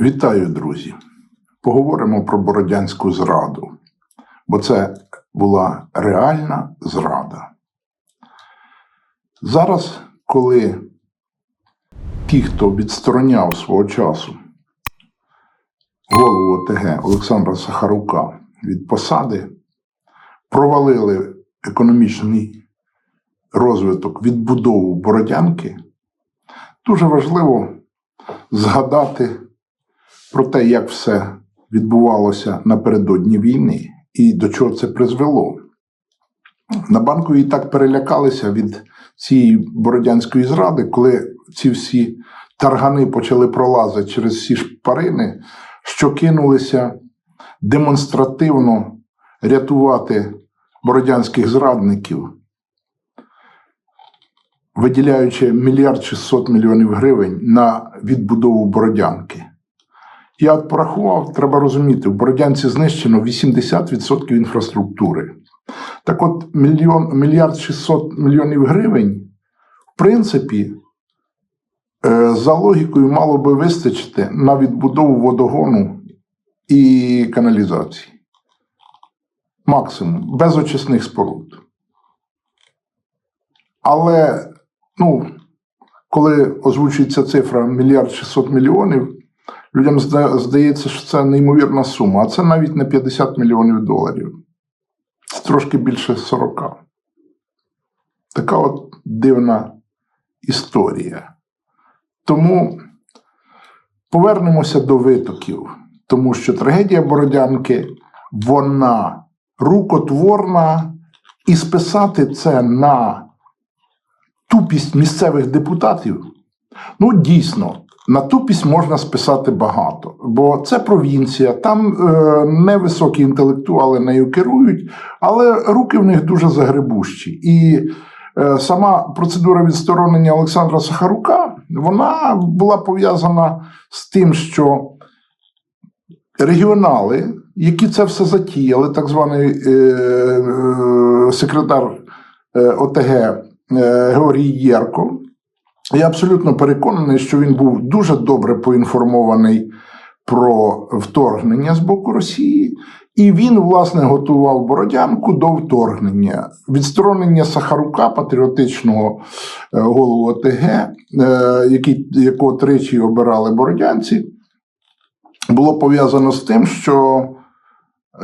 Вітаю, друзі! Поговоримо про бородянську зраду, бо це була реальна зрада. Зараз, коли ті, хто відстороняв свого часу голову ОТГ Олександра Сахарука від посади, провалили економічний розвиток відбудову Бородянки, дуже важливо згадати про те, як все відбувалося напередодні війни і до чого це призвело. На банковій так перелякалися від цієї бородянської зради, коли ці всі таргани почали пролазити через всі шпарини, що кинулися демонстративно рятувати бородянських зрадників, виділяючи мільярд 600 мільйонів гривень на відбудову Бородянки. Я порахував, треба розуміти, в Бородянці знищено 80% інфраструктури. Так от, мільйон, мільярд 600 мільйонів гривень, в принципі, е, за логікою мало би вистачити на відбудову водогону і каналізації. Максимум, без очисних споруд. Але, ну, коли озвучується цифра мільярд 600 мільйонів, людям здається, що це неймовірна сума, а це навіть не 50 мільйонів доларів. Це трошки більше 40. Така от дивна історія. Тому повернемося до витоків, тому що трагедія Бородянки, вона рукотворна, і списати це на тупість місцевих депутатів. Ну, дійсно, на тупість можна списати багато, бо це провінція, там е, невисокі інтелектуали нею керують, але руки в них дуже загребущі. І е, сама процедура відсторонення Олександра Сахарука вона була пов'язана з тим, що регіонали, які це все затіяли, так званий е, е, секретар е, ОТГ е, Георгій Єрко, я абсолютно переконаний, що він був дуже добре поінформований про вторгнення з боку Росії, і він, власне, готував Бородянку до вторгнення. Відсторонення Сахарука, патріотичного е, голову ОТГ, е, якого тричі обирали бородянці, було пов'язано з тим, що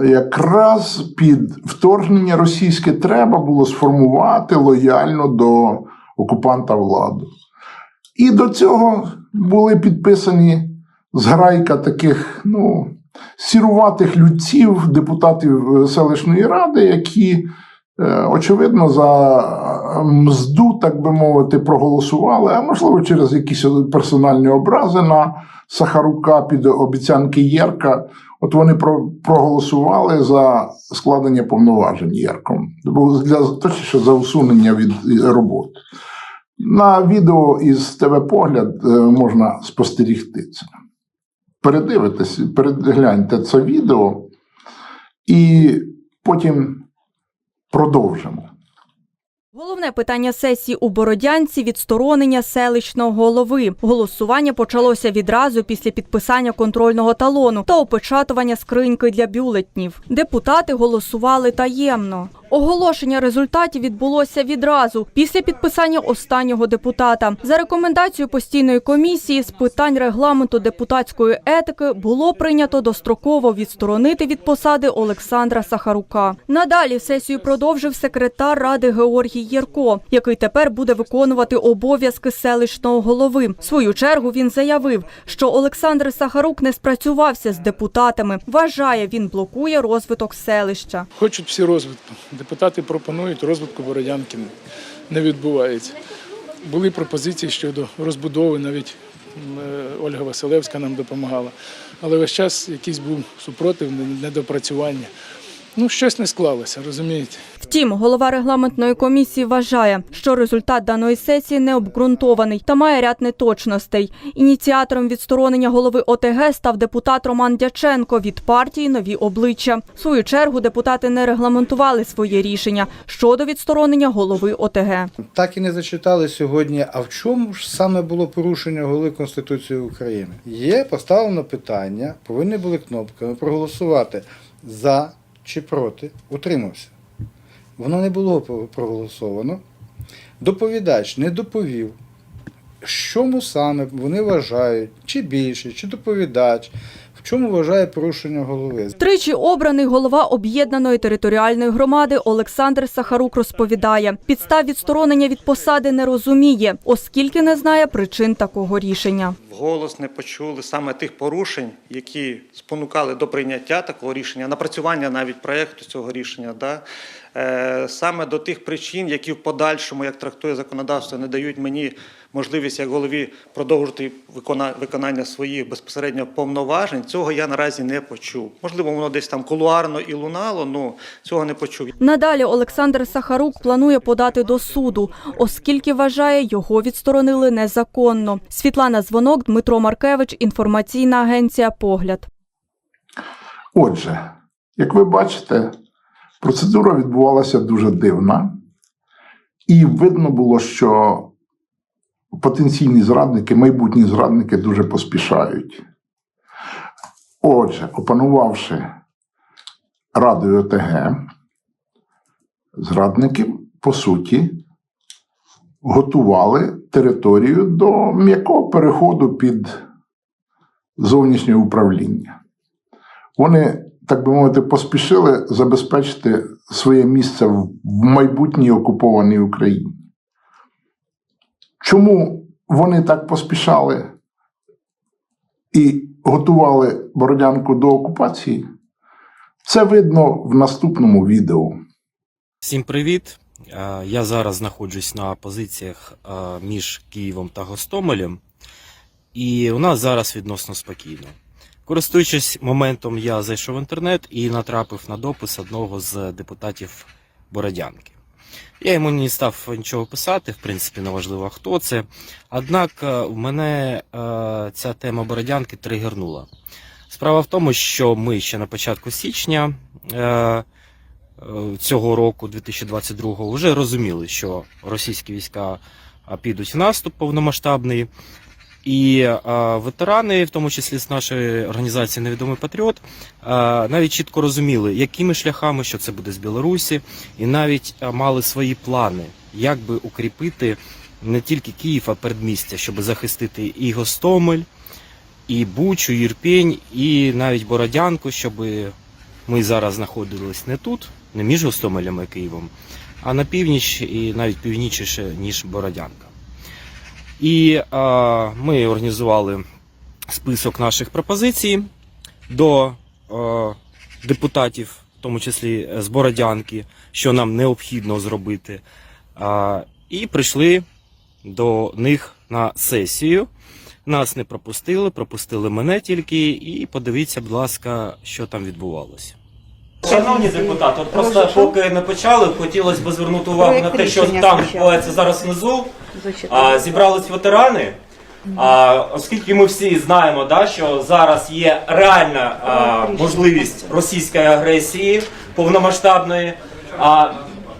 якраз під вторгнення російське треба було сформувати лояльно до окупанта владу. І до цього були підписані зграйка таких, ну, сіруватих людців, депутатів е, селищної ради, які, е, очевидно, за мзду, так би мовити, проголосували, а можливо, через якісь персональні образи на Сахарука під обіцянки Єрка. От вони проголосували за складення повноважень Єрком, точніше за усунення від е, роботи. На відео із ТВ Погляд е, можна спостерігти це. Передивитесь, перегляньте це відео і потім продовжимо. Головне питання сесії у Бородянці відсторонення селищного голови. Голосування почалося відразу після підписання контрольного талону та опечатування скриньки для бюлетнів. Депутати голосували таємно. Оголошення результатів відбулося відразу після підписання останнього депутата. За рекомендацією постійної комісії з питань регламенту депутатської етики було прийнято достроково відсторонити від посади Олександра Сахарука. Надалі сесію продовжив секретар ради Георгій Єрко, який тепер буде виконувати обов'язки селищного голови. В свою чергу він заявив, що Олександр Сахарук не спрацювався з депутатами. Вважає, він блокує розвиток селища. Хочуть всі розвитку. Депутати пропонують розвитку Бородянки не відбувається. Були пропозиції щодо розбудови, навіть е, Ольга Василевська нам допомагала. Але весь час якийсь був супротив, недопрацювання. Ну, щось не склалося, розумієте? Втім, голова регламентної комісії вважає, що результат даної сесії не обґрунтований та має ряд неточностей. Ініціатором відсторонення голови ОТГ став депутат Роман Дяченко від партії Нові обличчя. В свою чергу депутати не регламентували своє рішення щодо відсторонення голови ОТГ. Так і не зачитали сьогодні. А в чому ж саме було порушення голови Конституції України? Є поставлено питання, повинні були кнопками проголосувати за чи проти, утримався. Воно не було про- проголосовано. Доповідач не доповів, чому саме вони вважають, чи більше, чи доповідач, чому вважає порушення голови. Тричі обраний голова об'єднаної територіальної громади Олександр Сахарук розповідає, підстав відсторонення від посади не розуміє, оскільки не знає причин такого рішення. вголос не почули саме тих порушень, які спонукали до прийняття такого рішення, напрацювання навіть проєкту цього рішення, да? е, саме до тих причин, які в подальшому, як трактує законодавство, не дають мені можливість як голові продовжити викона- виконання своїх безпосередньо повноважень. Цього я наразі не почув. Можливо, воно десь там кулуарно і лунало, але цього не почув. Надалі Олександр Сахарук планує подати до суду, оскільки вважає, його відсторонили незаконно. Світлана Звонок, Дмитро Маркевич, інформаційна агенція Погляд. Отже, як ви бачите, процедура відбувалася дуже дивна, і видно було, що потенційні зрадники, майбутні зрадники дуже поспішають. Отже, опанувавши Радою ОТГ, зрадники, по суті, готували територію до м'якого переходу під зовнішнє управління. Вони, так би мовити, поспішили забезпечити своє місце в майбутній окупованій Україні. Чому вони так поспішали і готували Бородянку до окупації? Це видно в наступному відео. Всім привіт! Е, Я зараз знаходжусь на позиціях е, між Києвом та Гостомелем, і у нас зараз відносно спокійно. Користуючись моментом, я зайшов в інтернет і натрапив на допис одного з депутатів Бородянки. Я йому не став нічого писати, в принципі, не важливо хто це. Однак е, в мене е, ця тема Бородянки тригернула. Справа в тому, що ми ще на початку січня. Е, цього року, 2022-го, вже розуміли, що російські війська підуть в наступ повномасштабний. І а, ветерани, в тому числі з нашої організації Невідомий Патріот, а, навіть чітко розуміли, якими шляхами, що це буде з Білорусі, і навіть а, мали свої плани, як би укріпити не тільки Київ, а передмістя, щоб захистити і Гостомель, і Бучу, і Ірпінь, і навіть Бородянку, щоб ми зараз знаходились не тут, не між Гостомелем і Києвом, а на північ і навіть північніше, ніж Бородянка. І а, ми організували список наших пропозицій до а, депутатів, в тому числі з Бородянки, що нам необхідно зробити. А, і прийшли до них на сесію. Нас не пропустили, пропустили мене тільки, і подивіться, будь ласка, що там відбувалося. Шановні депутати, от просто поки не почали, хотілося б звернути увагу на те, що там відбувається зараз внизу. А, зібрались ветерани. А, оскільки ми всі знаємо, да, що зараз є реальна а, можливість російської агресії повномасштабної. А,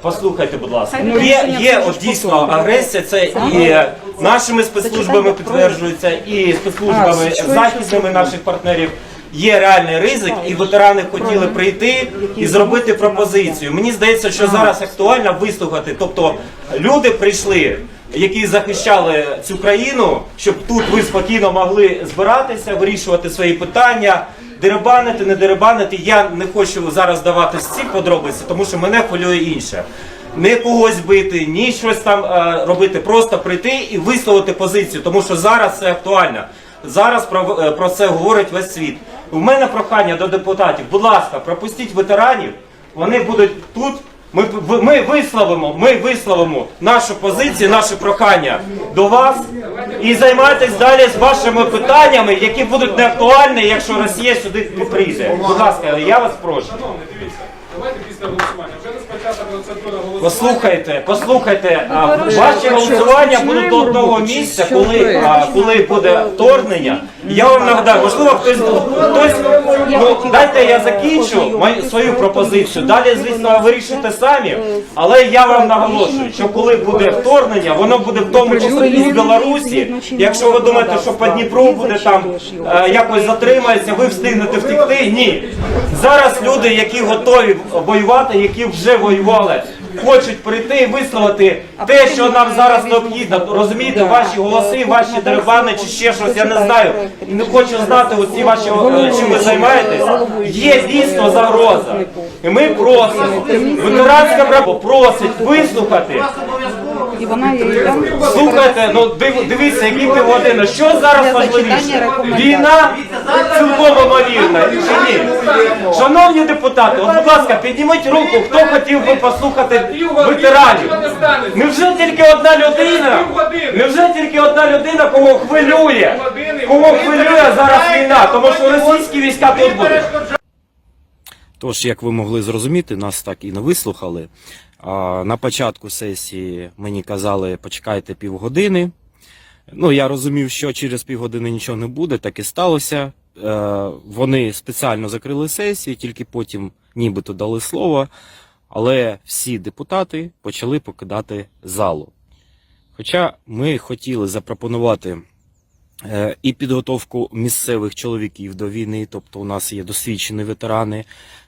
послухайте, будь ласка, є, є от дійсно агресія, це і нашими спецслужбами підтверджується, і спецслужбами західними наших партнерів. Є реальний ризик, і ветерани хотіли прийти і зробити пропозицію. Мені здається, що зараз актуально вислухати. Тобто люди прийшли, які захищали цю країну, щоб тут ви спокійно могли збиратися, вирішувати свої питання, деребанити, не деребанити. Я не хочу зараз давати ці подробиці, тому що мене хвилює інше. Не когось бити, ні щось там е, робити, просто прийти і висловити позицію, тому що зараз це актуально. Зараз про, е, про це говорить весь світ. У мене прохання до депутатів, будь ласка, пропустіть ветеранів, вони будуть тут Ми, ми висловимо, ми висловимо нашу позицію, наше прохання до вас і займайтесь далі з вашими питаннями, які будуть неактуальні, якщо Росія сюди прийде. Будь ласка, я вас прошу. Шановні, дивіться, давайте після голосування. Послухайте, послухайте, а, ваші голосування будуть до одного місця, коли, а, коли буде вторгнення. Я вам нагадаю, можливо, хтось хтось ну дайте я закінчу мою свою пропозицію. Далі, звісно, вирішуйте самі. Але я вам наголошую, що коли буде вторгнення, воно буде в тому числі і з Білорусі. Якщо ви думаєте, що по Дніпру буде там е, якось затримається, ви встигнете втекти. Ні. Зараз люди, які готові воювати, які вже воювали, хочуть прийти і висловити те, що нам зараз необхідно. Розумієте, ваші голоси, ваші деревани чи ще щось, я не знаю. І не хочу знати усі ваші чим ви займаєтесь. Є дійсно загроза. І ми просимо. Ветеранська право просить вислухати. І вона її там Слухайте, ну див, дивіться, які півгодини. Що зараз важливіше? Війна цілком ймовірна чи ні? Шановні депутати, от, будь ласка, підніміть руку, хто хотів би послухати ветеранів. Невже тільки одна людина? Невже тільки одна людина, кого хвилює? Кого хвилює зараз війна? Тому що російські війська тут будуть. Тож, як ви могли зрозуміти, нас так і не вислухали. На початку сесії мені казали, почекайте півгодини. Ну, я розумів, що через півгодини нічого не буде, так і сталося. Е, Вони спеціально закрили сесію, тільки потім нібито дали слово, але всі депутати почали покидати залу. Хоча ми хотіли запропонувати е, і підготовку місцевих чоловіків до війни, тобто у нас є досвідчені ветерани,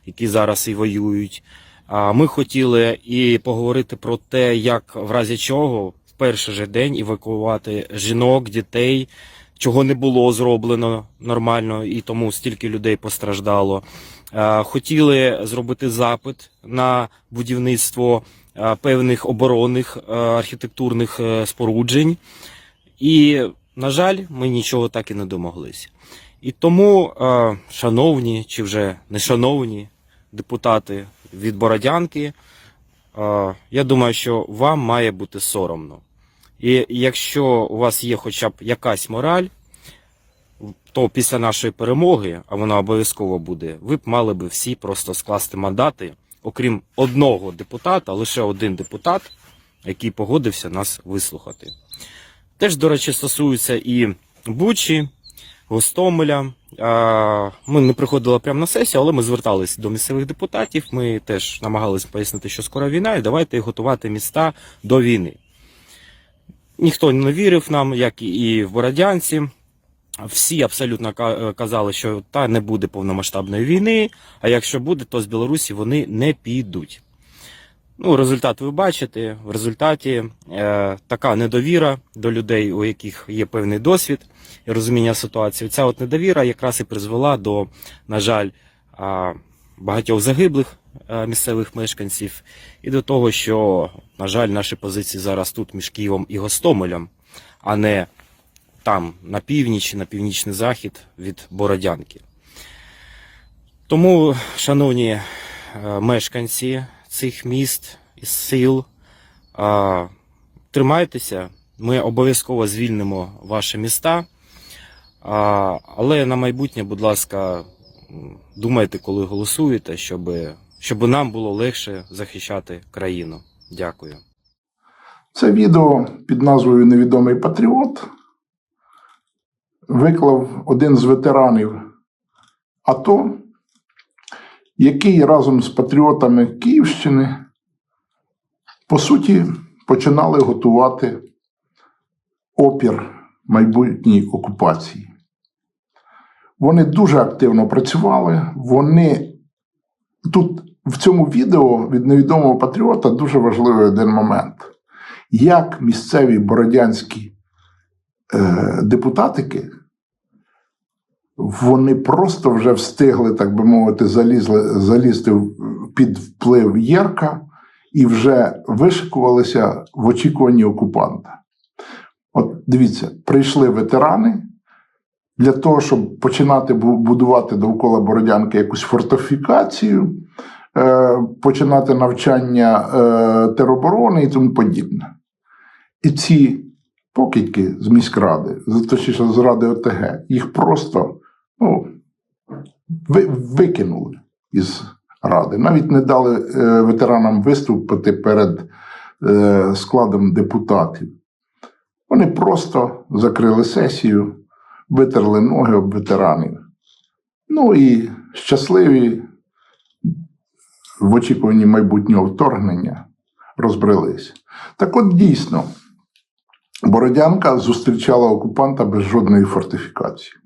які зараз і воюють. Ми хотіли і поговорити про те, як в разі чого в перший же день евакуювати жінок, дітей, чого не було зроблено нормально, і тому стільки людей постраждало. Хотіли зробити запит на будівництво певних оборонних архітектурних е, споруджень. І, на жаль, ми нічого так і не домоглися. І тому, шановні чи вже не шановні депутати від Бородянки, е, я думаю, що вам має бути соромно. І якщо у вас є хоча б якась мораль, то після нашої перемоги, а вона обов'язково буде, ви б мали би всі просто скласти мандати, окрім одного депутата, лише один депутат, який погодився нас вислухати. Теж, до речі, стосується і Бучі, Гостомеля. Ми не приходили прямо на сесію, але ми звертались до місцевих депутатів. Ми теж намагалися пояснити, що скоро війна, і давайте готувати міста до війни. Ніхто не вірив нам, як і в Бородянці. Всі абсолютно казали, що та не буде повномасштабної війни, а якщо буде, то з Білорусі вони не підуть. Ну, результат ви бачите. В результаті е, така недовіра до людей, у яких є певний досвід і розуміння ситуації. Ця от недовіра якраз і призвела до, на жаль, а, багатьох загиблих е, місцевих мешканців, і до того, що, на жаль, наші позиції зараз тут між Києвом і Гостомелем, а не там, на північ, на північний захід від Бородянки. Тому, шановні е, мешканці цих міст і сил, тримайтеся, ми обов'язково звільнимо ваші міста. Але на майбутнє, будь ласка, думайте, коли голосуєте, щоб, щоб нам було легше захищати країну. Дякую. Це відео під назвою Невідомий патріот виклав один з ветеранів АТО, який разом з патріотами Київщини, по суті, починали готувати опір майбутній окупації. Вони дуже активно працювали. Вони тут в цьому відео від невідомого патріота дуже важливий один момент. Як місцеві бородянські е, депутатики, вони просто вже встигли, так би мовити, залізли, залізти під вплив Єрка і вже вишикувалися в очікуванні окупанта. От дивіться, прийшли ветерани для того, щоб починати будувати довкола Бородянки якусь фортифікацію. е, починати навчання е, тероборони і тому подібне. І ці покидьки з міськради, точніше з ради ОТГ, їх просто ну, ви, викинули із ради. Навіть не дали е, ветеранам виступити перед е, складом депутатів. Вони просто закрили сесію, витерли ноги об ветеранів. Ну і щасливі в очікуванні майбутнього вторгнення розбрелись. Так от дійсно, Бородянка зустрічала окупанта без жодної фортифікації.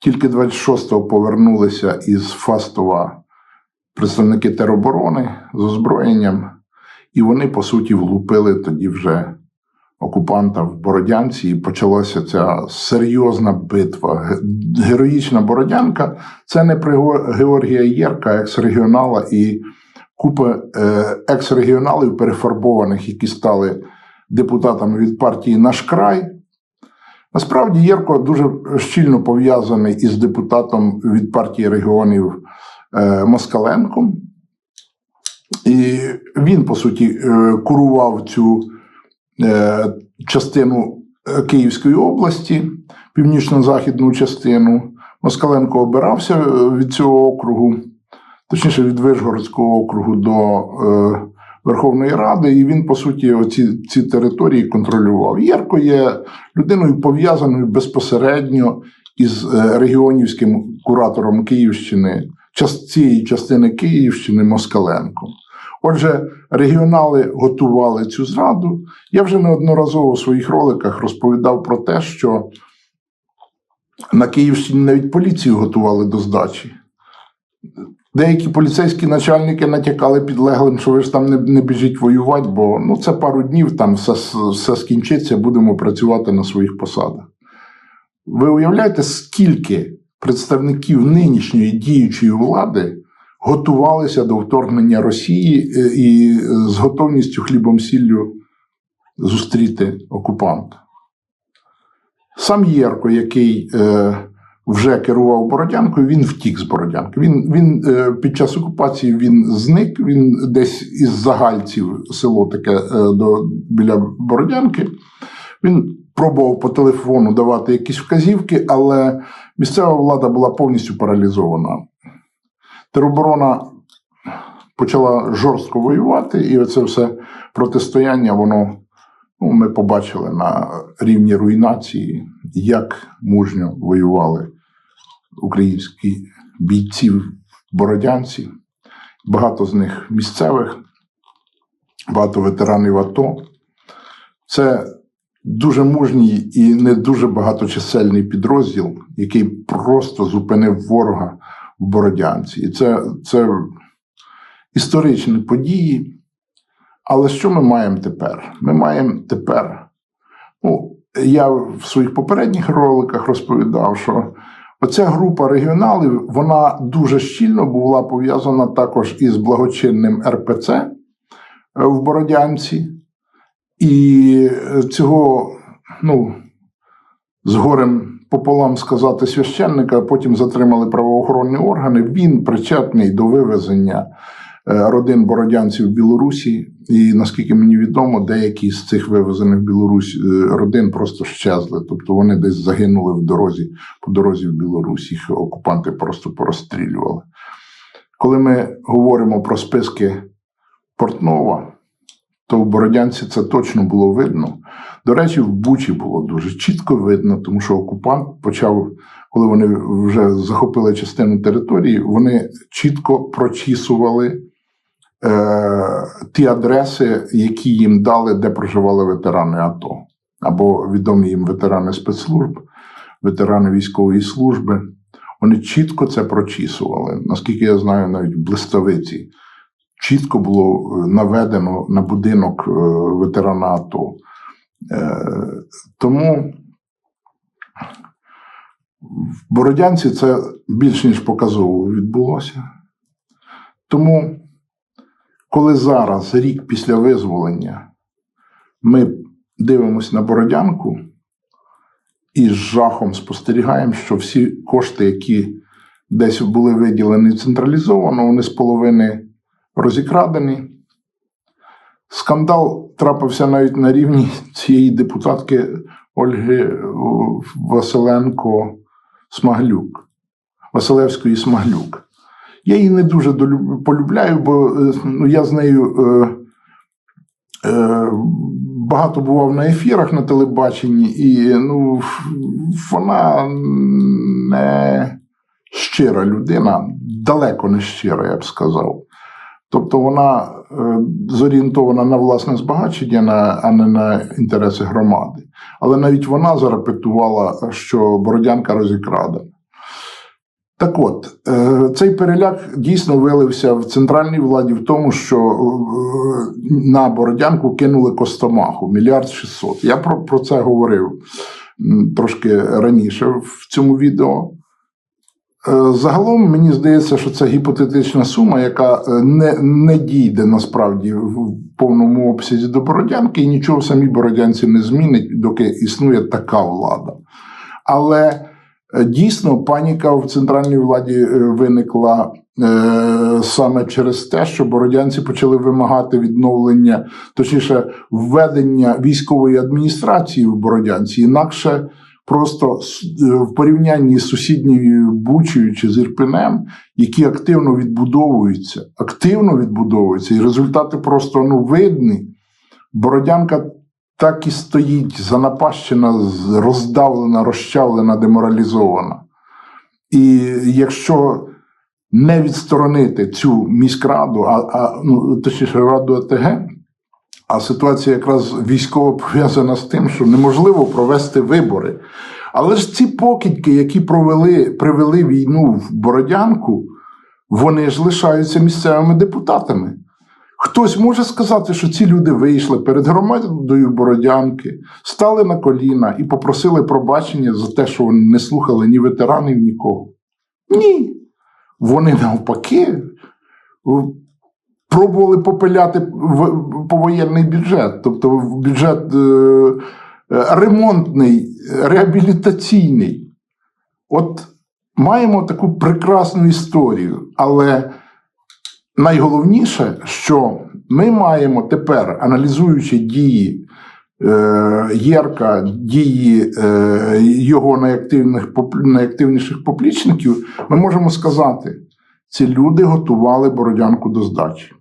Тільки 26-го повернулися із Фастова представники тероборони з озброєнням, і вони, по суті, влупили тоді вже окупанта в Бородянці, і почалася ця серйозна битва. Героїчна Бородянка це не при Георгія Єрка, екс-регіонала і купа е, екс-регіоналів перефарбованих, які стали депутатами від партії Наш край. Насправді Єрко дуже щільно пов'язаний із депутатом від партії регіонів е, Москаленком. І він, по суті, е, курував цю е, частину Київської області, північно-західну частину. Москаленко обирався від цього округу, точніше від Вишгородського округу до Верховної Ради, і він, по суті, оці ці території контролював. Єрко є людиною пов'язаною безпосередньо із е, регіонівським куратором Київщини, цієї частини Київщини Москаленком. Отже, регіонали готували цю зраду. Я вже неодноразово у своїх роликах розповідав про те, що на Київщині навіть поліцію готували до здачі. Деякі поліцейські начальники натякали підлеглим, що ви ж там не, не біжіть воювати, бо ну, це пару днів, там все, все скінчиться, будемо працювати на своїх посадах. Ви уявляєте, скільки представників нинішньої діючої влади готувалися до вторгнення Росії е, і е, з готовністю хлібом сіллю зустріти окупанта? Сам Єрко, який е, вже керував Бородянкою, він втік з Бородянки. Він, він е, під час окупації він зник, він десь із Загальців, село таке е, до, біля Бородянки. Він пробував по телефону давати якісь вказівки, але місцева влада була повністю паралізована. Тероборона почала жорстко воювати, і оце все протистояння, воно ну, ми побачили на рівні руйнації, як мужньо воювали українські бійці Бородянці. Багато з них місцевих, багато ветеранів АТО. Це дуже мужній і не дуже багаточисельний підрозділ, який просто зупинив ворога в Бородянці. І це, це історичні події. Але що ми маємо тепер? Ми маємо тепер. Ну, я в своїх попередніх роликах розповідав, що оця група регіоналів вона дуже щільно була пов'язана також із благочинним РПЦ е, в Бородянці. І цього, ну, з горем пополам сказати священника, потім затримали правоохоронні органи. Він причетний до вивезення е, родин бородянців в Білорусі. І наскільки мені відомо, деякі з цих вивезених в Білорусь е, родин просто щезли. Тобто вони десь загинули в дорозі, по дорозі в Білорусь. Їх окупанти просто порозстрілювали. Коли ми говоримо про списки Портнова, то в Бородянці це точно було видно. До речі, в Бучі було дуже чітко видно, тому що окупант почав, коли вони вже захопили частину території, вони чітко прочісували е, ті адреси, які їм дали, де проживали ветерани АТО, або відомі їм ветерани спецслужб, ветерани військової служби. Вони чітко це прочісували. Наскільки я знаю, навіть в Блистовиці чітко було е, наведено на будинок е, ветерана АТО. Е, Тому в Бородянці це більш ніж показово відбулося. Тому, коли зараз, рік після визволення, ми дивимося на Бородянку і з жахом спостерігаємо, що всі кошти, які десь були виділені централізовано, вони з половини розікрадені. Скандал трапився навіть на рівні цієї депутатки Ольги Василенко Смаглюк, Василевської Смаглюк. Я її не дуже полюбляю, бо е, ну, я з нею е, е, багато бував на ефірах на телебаченні, і ну, вона не щира людина, далеко не щира, я б сказав. Тобто вона е, зорієнтована на власне збагачення, а не на інтереси громади. Але навіть вона зарепетувала, що Бородянка розікрадена. Так от, е, цей переляк дійсно вилився в центральній владі в тому, що е, на Бородянку кинули Костомаху мільярд шістсот. Я про, про це говорив трошки раніше в цьому відео. Е, Загалом мені здається, що це гіпотетична сума, яка не, не дійде насправді в повному обсязі до Бородянки, і нічого в самій Бородянці не змінить, доки існує така влада. Але дійсно паніка в центральній владі е, виникла е, саме через те, що бородянці почали вимагати відновлення, точніше, введення військової адміністрації в Бородянці. Інакше просто е, в порівнянні з сусідньою Бучею чи з Ірпенем, які активно відбудовуються, активно відбудовуються, і результати просто ну, видні. Бородянка так і стоїть занапащена, роздавлена, розчавлена, деморалізована. І якщо не відсторонити цю міськраду, а, а ну, точніше раду АТГ, а ситуація якраз військово пов'язана з тим, що неможливо провести вибори. Але ж ці покидьки, які провели, привели війну в Бородянку, вони ж лишаються місцевими депутатами. Хтось може сказати, що ці люди вийшли перед громадою Бородянки, стали на коліна і попросили пробачення за те, що вони не слухали ні ветеранів, нікого. Ні. Вони навпаки пробували попиляти повоєнний бюджет, тобто бюджет е, е, ремонтний, реабілітаційний. От маємо таку прекрасну історію, але найголовніше, що ми маємо тепер, аналізуючи дії е, Єрка, дії е, його найактивних, найактивніших поплічників, ми можемо сказати, ці люди готували бородянку до здачі.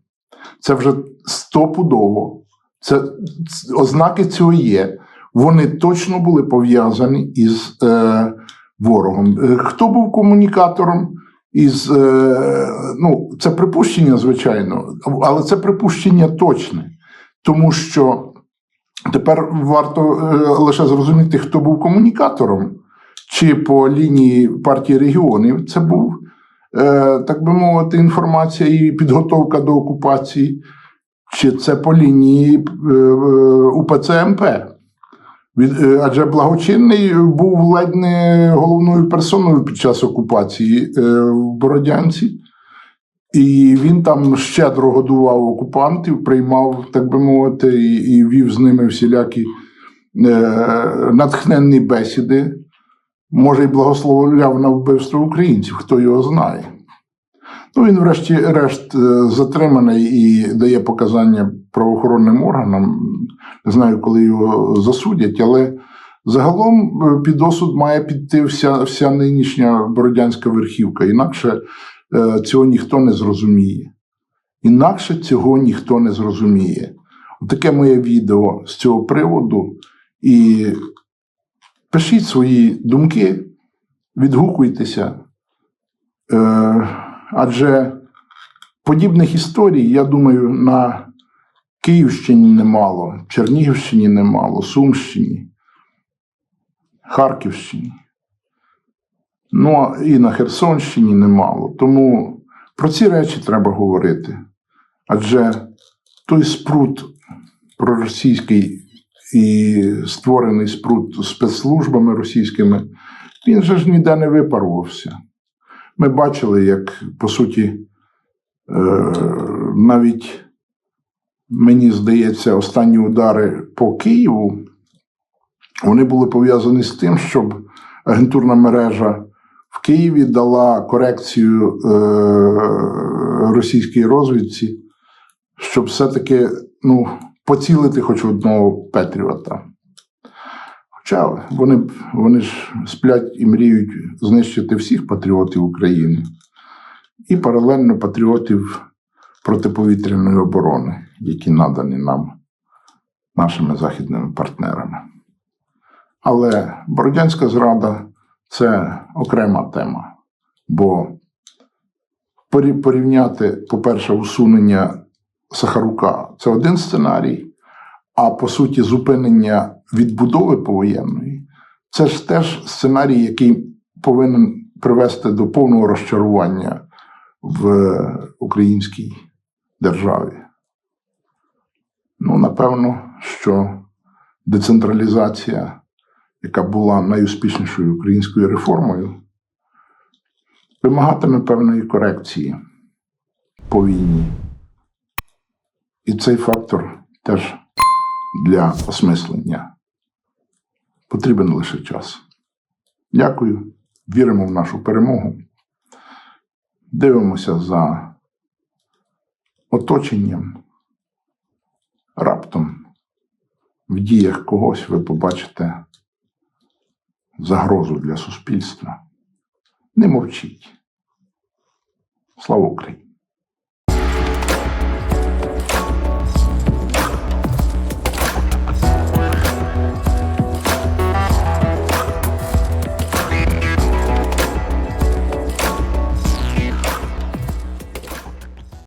Це вже стопудово. Це ознаки цього є. Вони точно були пов'язані із е, ворогом. Е, Хто був комунікатором із е, ну, це припущення, звичайно, але це припущення точне, тому що тепер варто е, лише зрозуміти, хто був комунікатором, чи по лінії партії регіонів це був, е, так би мовити, інформація і підготовка до окупації, чи це по лінії е, е, УПЦ МП. Від, е, адже благочинний був ледь не головною персоною під час окупації е, в Бородянці, і він там щедро годував окупантів, приймав, так би мовити, і, і вів з ними всілякі е, натхненні бесіди. Може, й благословляв на вбивство українців, хто його знає. Ну, він, врешті-решт, е, затриманий і дає показання правоохоронним органам. Не знаю, коли його засудять, але загалом е, під осуд має піти вся, вся нинішня бородянська верхівка. Інакше е, цього ніхто не зрозуміє. Інакше цього ніхто не зрозуміє. Таке моє відео з цього приводу. І пишіть свої думки, відгукуйтеся. Адже подібних історій, я думаю, на Київщині немало, Чернігівщині немало, Сумщині, Харківщині. Ну і на Херсонщині немало. Тому про ці речі треба говорити. Адже той спрут проросійський і створений спрут спецслужбами російськими, він же ж ніде не випарувався. Ми бачили, як по суті, е, навіть мені здається, останні удари по Києву вони були пов'язані з тим, щоб агентурна мережа в Києві дала корекцію е, російській розвідці, щоб все-таки ну, поцілити хоч одного Петріота. Хоча вони, вони ж сплять і мріють знищити всіх патріотів України і паралельно патріотів протиповітряної оборони, які надані нам нашими західними партнерами. Але Бородянська зрада це окрема тема, бо порівняти, по-перше, усунення Сахарука це один сценарій, а по суті, зупинення відбудови повоєнної це ж теж сценарій, який повинен привести до повного розчарування в українській державі. Ну, напевно, що децентралізація, яка була найуспішнішою українською реформою, вимагатиме певної корекції по війні. І цей фактор теж для осмислення потрібен лише час. Дякую. Віримо в нашу перемогу. Дивимося за оточенням. Раптом в діях когось ви побачите загрозу для суспільства. Не мовчіть. Слава Україні!